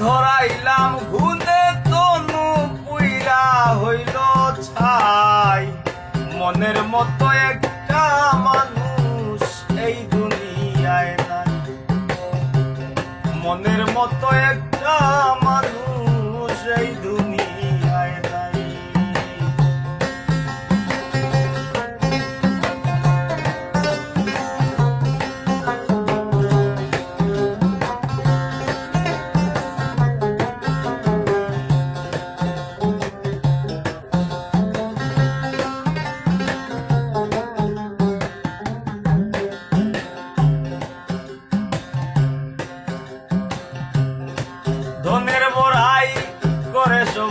ধরাইলাম ঘুনে তনু পুইরা হইল ছাই। মনের মতো একটা মানুষ এই দুনিয়ায় নাই। মনের মতো একটা মানুষ এই দুনিয়া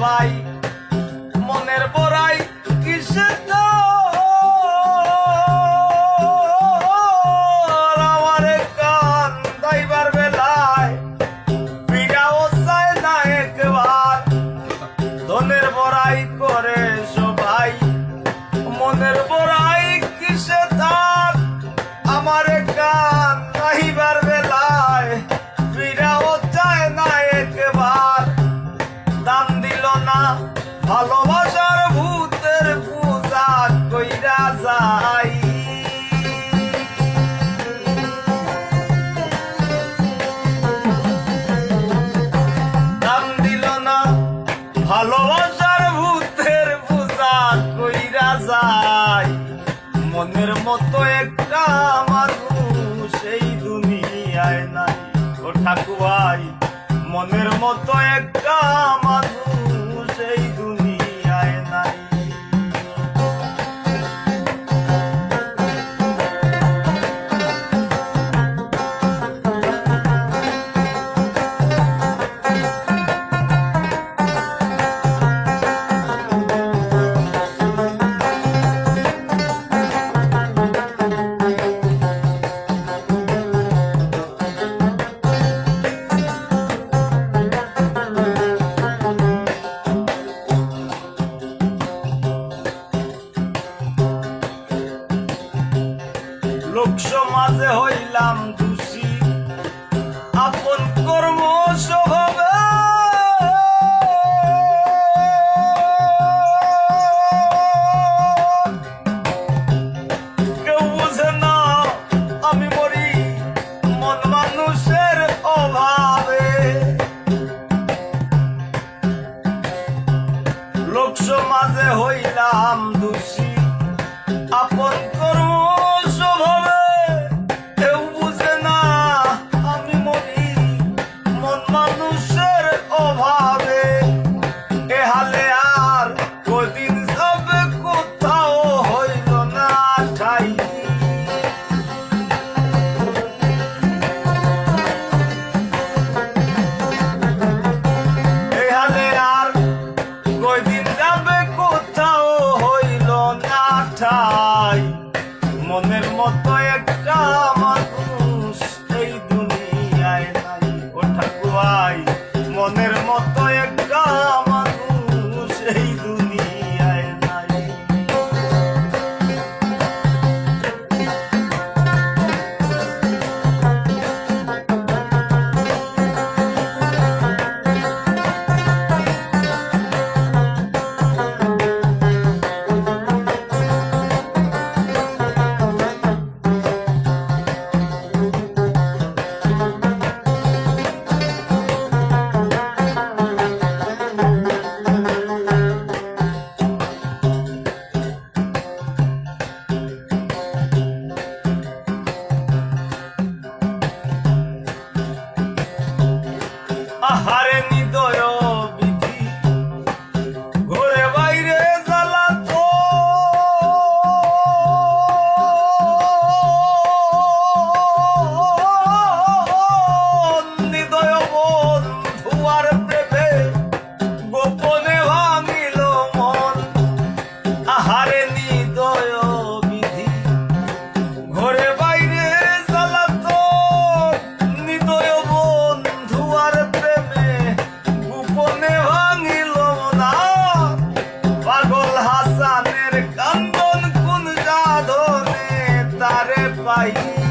vai. নাই মনের মতো একটা মানুষ এই দুনিয়ায় নাই। ও ঠাকুয়াই মনের মতো একটা মানুষ এই দুনিয়া হইলাম দোষী আপন কর্ম সহ Valeu! Bahia.